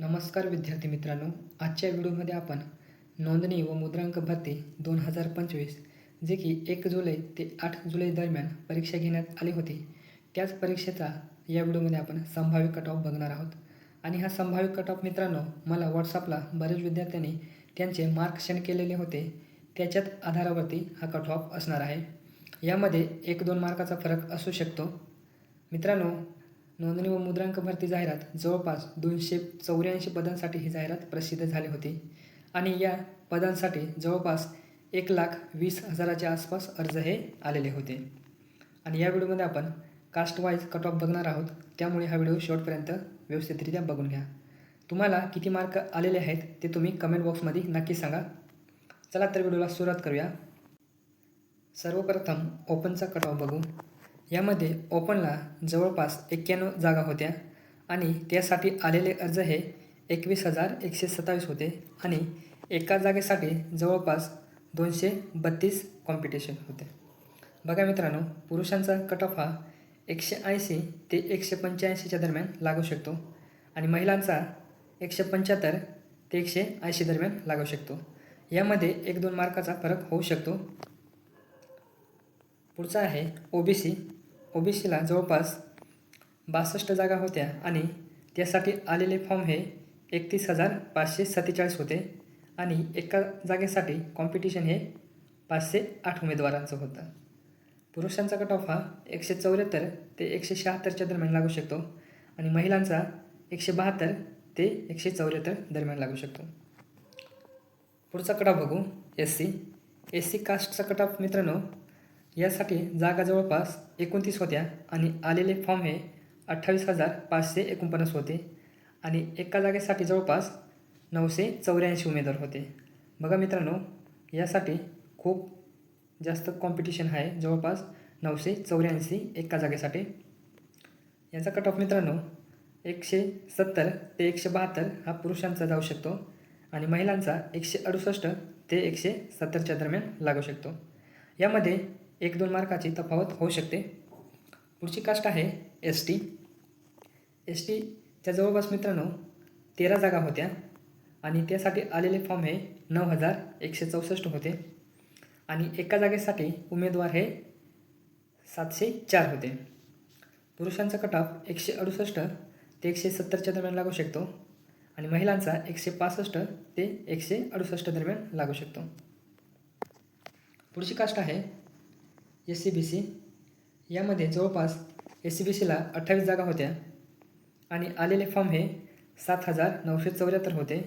नमस्कार विद्यार्थी मित्रांनो आजच्या व्हिडिओमध्ये आपण नोंदणी व मुद्रांक भरती दोन हजार पंचवीस जे की एक जुलै ते आठ जुलै दरम्यान परीक्षा घेण्यात आली होती. त्याच परीक्षेचा या व्हिडिओमध्ये आपण संभाव्य कट ऑफ बघणार आहोत. आणि हा संभाव्य कट ऑफ मित्रांनो मला व्हॉट्सअपला बरेच विद्यार्थ्यांनी त्यांचे मार्क सेंड केलेले होते. त्याच्यात आधारावरती हा कट ऑफ असणार आहे. यामध्ये एक दोन मार्काचा फरक असू शकतो. मित्रांनो नोंदणी व मुद्रांक भरती जाहिरात जवळपास दोनशे चौऱ्याऐंशी पदांसाठी ही जाहिरात प्रसिद्ध झाली होती. आणि या पदांसाठी जवळपास एक लाख वीस हजाराच्या आसपास अर्ज हे आलेले होते. आणि या व्हिडिओमध्ये आपण कास्टवाईज कट ऑफ बघणार आहोत. त्यामुळे हा व्हिडिओ शेवटपर्यंत व्यवस्थितरित्या बघून घ्या. तुम्हाला किती मार्क आलेले आहेत ते तुम्ही कमेंट बॉक्समध्ये नक्की सांगा. चला तर व्हिडिओला सुरुवात करूया. सर्वप्रथम ओपनचा कट ऑफ बघू. यामध्ये ओपनला जवळपास एक्क्याण्णव जागा होत्या आणि त्यासाठी आलेले अर्ज हे एकवीस हजार एकशे सत्तावीस होते आणि एका जागेसाठी जवळपास दोनशे बत्तीस कॉम्पिटिशन होते. बघा मित्रांनो पुरुषांचा कट ऑफ हा एकशे ऐंशी ते एकशे पंच्याऐंशीच्या दरम्यान लागू शकतो आणि महिलांचा एकशे पंच्याहत्तर ते एकशे ऐंशी दरम्यान लागू शकतो. यामध्ये एक दोन मार्काचा फरक होऊ शकतो. पुढचा आहे O B C O B सीला जवळपास बासष्ट जागा होत्या आणि त्यासाठी आलेले फॉर्म हे एकतीस हजार पाचशे सत्तेचाळीस होते आणि एका जागेसाठी कॉम्पिटिशन हे पाचशे आठ उमेदवारांचं होतं. पुरुषांचा कट ऑफ हा एकशे चौऱ्याहत्तर ते एकशे शहात्तरच्या दरम्यान लागू शकतो आणि महिलांचा एकशे बहात्तर ते एकशे चौऱ्याहत्तर दरम्यान लागू शकतो. पुढचा कट ऑफ बघू एस सी एस सी कास्टचा कट ऑफ मित्रांनो यासाठी जागा जवळपास एकोणतीस होत्या आणि आलेले फॉर्म हे अठ्ठावीस हजार पाचशे एकोणपन्नास होते आणि एका जागेसाठी जवळपास नऊशे चौऱ्याऐंशी उमेदवार होते. बघा मित्रांनो यासाठी खूप जास्त कॉम्पिटिशन आहे. जवळपास नऊशे चौऱ्याऐंशी एका जागेसाठी. याचा कट ऑफ मित्रांनो एकशे सत्तर ते एकशे बहात्तर हा पुरुषांचा जाऊ शकतो आणि महिलांचा एकशे अडुसष्ट ते एकशे सत्तरच्या दरम्यान लागू शकतो. यामध्ये एक दोन मार्काची तफावत होऊ शकते. पुढची कास्ट आहे एस टी एस टीच्या जवळपास मित्रांनो तेरा जागा होत्या आणि त्यासाठी आलेले फॉर्म हे नऊ हजार एकशे चौसष्ट होते. आणि एका जागेसाठी उमेदवार हे सातशे चार होते. पुरुषांचा कट ऑफ एकशे अडुसष्ट ते एकशे सत्तरच्या दरम्यान लागू शकतो आणि महिलांचा एकशे पासष्ट ते एकशे अडुसष्ट दरम्यान लागू शकतो. पुढची कास्ट आहे एस सी बी सी यामध्ये जवळपास एस सी बी सीला अठ्ठावीस जागा होत्या आणि आलेले फॉर्म हे सात हजार नऊशे चौऱ्याहत्तर होते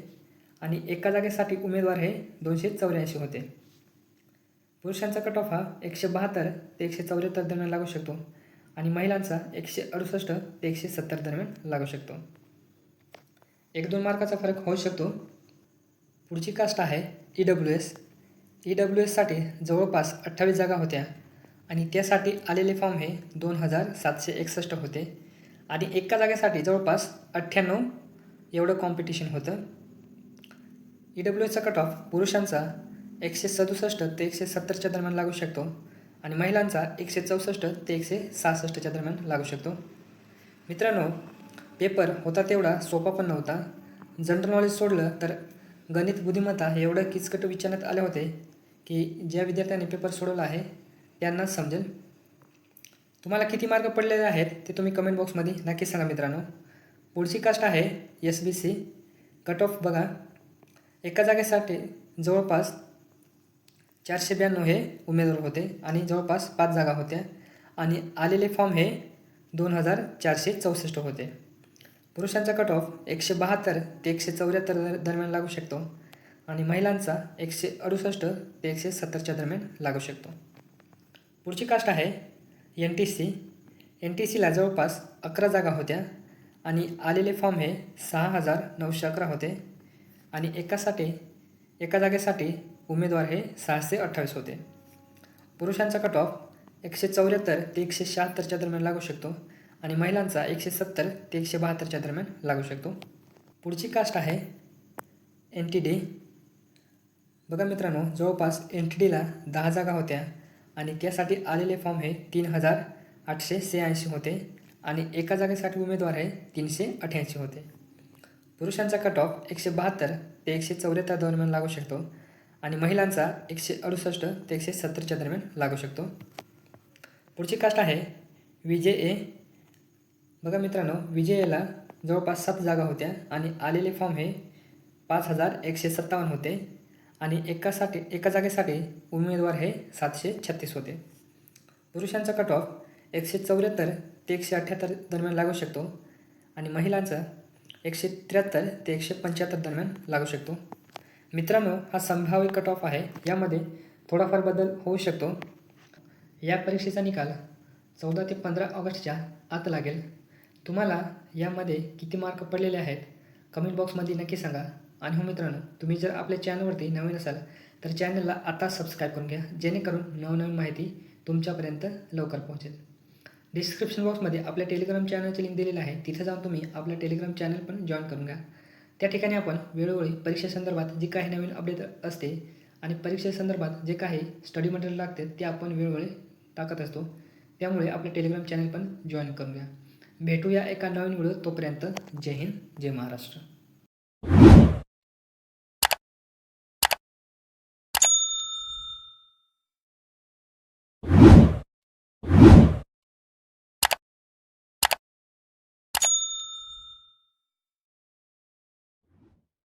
आणि एका जागेसाठी उमेदवार हे दोनशे चौऱ्याऐंशी होते. पुरुषांचा कट ऑफ हा एकशे बहात्तर ते एकशे चौऱ्याहत्तर दरम्यान लागू शकतो आणि महिलांचा एकशे अडुसष्ट ते एकशे सत्तर दरम्यान लागू शकतो. एक दोन मार्काचा फरक होऊ शकतो. पुढची कास्ट आहे E W S E W एससाठी जवळपास अठ्ठावीस जागा होत्या आणि त्यासाठी आलेले फॉर्म हे दोन हजार सातशे एकसष्ट होते. आणि एका जागेसाठी जवळपास अठ्ठ्याण्णव एवढं कॉम्पिटिशन होतं. ई डब्ल्यू एचा कट ऑफ पुरुषांचा एकशे सदुसष्ट ते एकशे सत्तरच्या दरम्यान लागू शकतो आणि महिलांचा एकशे चौसष्ट ते एकशे सहासष्टच्या दरम्यान लागू शकतो. मित्रांनो पेपर होता तेवढा सोपा पण नव्हता. जनरल नॉलेज सोडलं तर गणित बुद्धिमत्ता हे एवढं किचकट विचारण्यात आले होते की ज्या विद्यार्थ्यांनी पेपर सोडवला आहे त्यांनाच समजेल. तुम्हाला किती मार्क पडलेले आहेत ते तुम्ही कमेंट बॉक्समध्ये नक्की सांगा मित्रांनो. पुढची कास्ट आहे S B C cut off बघा. एका जागेसाठी जवळपास चारशे ब्याण्णव हे उमेदवार होते आणि जवळपास पाच जागा होत्या. आणि आलेले फॉर्म हे दोन हजार चारशे चौसष्ट होते. पुरुषांचा कट ऑफ एकशे बहात्तर ते एकशे चौऱ्याहत्तर दरम्यान लागू शकतो. आणि महिलांचा एकशे अडुसष्ट ते एकशे सत्तरच्या दरम्यान लागू शकतो. पुढची कास्ट आहे N T C N T सीला जवळपास अकरा जागा होत्या आणि आलेले फॉर्म हे सहा हजार नऊशे अकरा होते. आणि एकासाठी एका जागेसाठी उमेदवार हे सहाशे अठ्ठावीस होते. पुरुषांचा कट ऑफ एकशे चौऱ्याहत्तर ते एकशे शहात्तरच्या दरम्यान लागू शकतो आणि महिलांचा एकशे सत्तर ते एकशे बहात्तरच्या दरम्यान लागू शकतो. पुढची कास्ट आहे एन टी डी बघा मित्रांनो जवळपास एन टी डीला दहा जागा होत्या. आणि त्यासाठी आलेले फॉर्म हे तीन हजार आठशे शहाऐंशी होते आणि एका जागेसाठी उमेदवार हे तीनशे अठ्ठ्याऐंशी होते. पुरुषांचा कट ऑफ एकशे बहात्तर ते एकशे चौऱ्याहत्तर दरम्यान लागू शकतो आणि महिलांचा एकशे अडुसष्ट ते एकशे सत्तरच्या दरम्यान लागू शकतो. पुढची कास्ट आहे विजे ए. बघा मित्रांनो विजे एला जवळपास सात जागा होत्या आणि आलेले फॉर्म हे पाच हजार एकशे सत्तावन्न होते. आणि एकासाठी एका जागेसाठी उमेदवार हे सातशे छत्तीस होते. पुरुषांचा कट ऑफ एकशे चौऱ्याहत्तर ते एकशे अठ्ठ्याहत्तर दरम्यान लागू शकतो आणि महिलांचा एकशे त्र्याहत्तर ते एकशे पंच्याहत्तर दरम्यान लागू शकतो. मित्रांनो हा संभाव्य कट ऑफ आहे. यामध्ये थोडाफार बदल होऊ शकतो. या परीक्षेचा निकाल चौदा ते पंधरा ऑगस्टच्या आत लागेल. तुम्हाला यामध्ये किती मार्क पडलेले आहेत? कमेंट बॉक्समध्ये नक्की सांगा. आणि हो मित्रांनो तुम्ही जर आपल्या चॅनलवरती नवीन असाल तर चॅनलला आता सबस्क्राईब करून घ्या जेणेकरून नवनवीन माहिती तुमच्यापर्यंत लवकर पोहोचेल. डिस्क्रिप्शन बॉक्समध्ये आपल्या टेलिग्राम चॅनलची लिंक दिलेली आहे. तिथे जाऊन तुम्ही आपलं टेलिग्राम चॅनल पण जॉईन करून घ्या. त्या ठिकाणी आपण वेळोवेळी परीक्षेसंदर्भात जी काही नवीन अपडेट असते आणि परीक्षेसंदर्भात जे काही स्टडी मटेरियल लागते ते आपण वेळोवेळी टाकत असतो. त्यामुळे आपले टेलिग्राम चॅनल पण जॉईन करून घ्या. भेटूया एका नवीन व्हिडिओ तोपर्यंत. जय हिंद जय महाराष्ट्र.